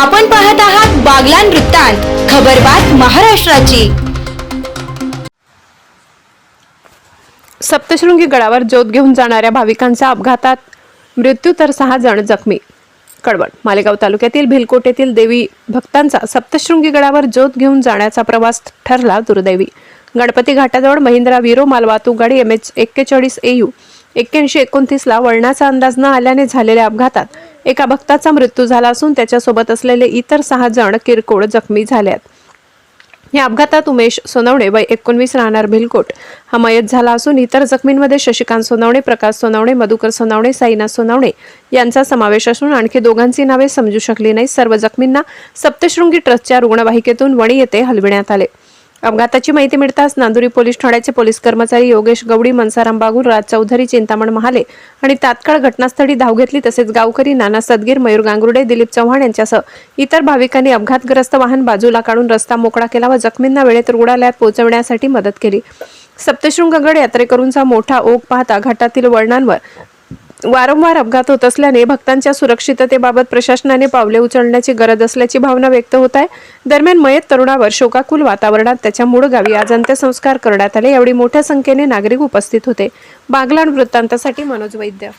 आपण पाहत आहात बागलान वृत्तांत खबरबात महाराष्ट्राची. सप्तशृंगी गडावर ज्योत घेऊन जाणाऱ्या भाविकांचा अपघातात मृत्यू तर सहा जण जखमी. कळवण मालेगाव तालुक्यातील भिलकोट येथील देवी भक्तांचा सप्तशृंगी गडावर ज्योत घेऊन जाण्याचा प्रवास ठरला दुर्दैवी. गणपती घाटाजवळ महिंद्रा विरो मालवाहतूक गाडी एम एच एक्केचाळीस एयू एक्क्याऐंशी एकोणतीसला वळणाचा अंदाज न आल्याने झालेल्या अपघातात एका भक्ताचा मृत्यू झाला असून त्याच्यासोबत असलेले इतर सहा जण किरकोळ जखमी झाल्यात या अपघातात उमेश सोनवणे वय एकोणवीस राहणार भिलकोट. हा मयत झाला असून इतर जखमींमध्ये शशिकांत सोनवणे प्रकाश सोनवणे मधुकर सोनवणे साईनाथ सोनवणे यांचा समावेश असून आणखी दोघांची नावे समजू शकली नाही सर्व जखमींना सप्तशृंगी ट्रस्टच्या रुग्णवाहिकेतून वणी येथे हलविण्यात आले. अपघाताची माहिती मिळताच नांदुरी पोलीस ठाण्याचे पोलीस कर्मचारी योगेश गवडी मनसाराम बागुल राज चौधरी चिंतामण महाले आणि तात्काळ घटनास्थळी धाव घेतली. तसेच गावकरी नाना सदगीर मयूर गांगुर्डे दिलीप चव्हाण यांच्यासह इतर भाविकांनी अपघातग्रस्त वाहन बाजूला काढून रस्ता मोकळा केला व जखमींना वेळेत रुग्णालयात पोहोचवण्यासाठी मदत केली. सप्तशृंगगड यात्रेकरूंचा मोठा ओघ पाहता घाटातील वळणांवर वारंवार अपघात होत असल्याने भक्तांच्या सुरक्षिततेबाबत प्रशासनाने पावले उचलण्याची गरज असल्याची भावना व्यक्त होत आहे. दरम्यान मयत तरुणावर शोकाकुल वातावरणात त्याच्या मूळ गावी आज अंत्यसंस्कार करण्यात आले. यावेळी मोठ्या संख्येने नागरिक उपस्थित होते. बागलाण वृत्तांतासाठी मनोज वैद्य.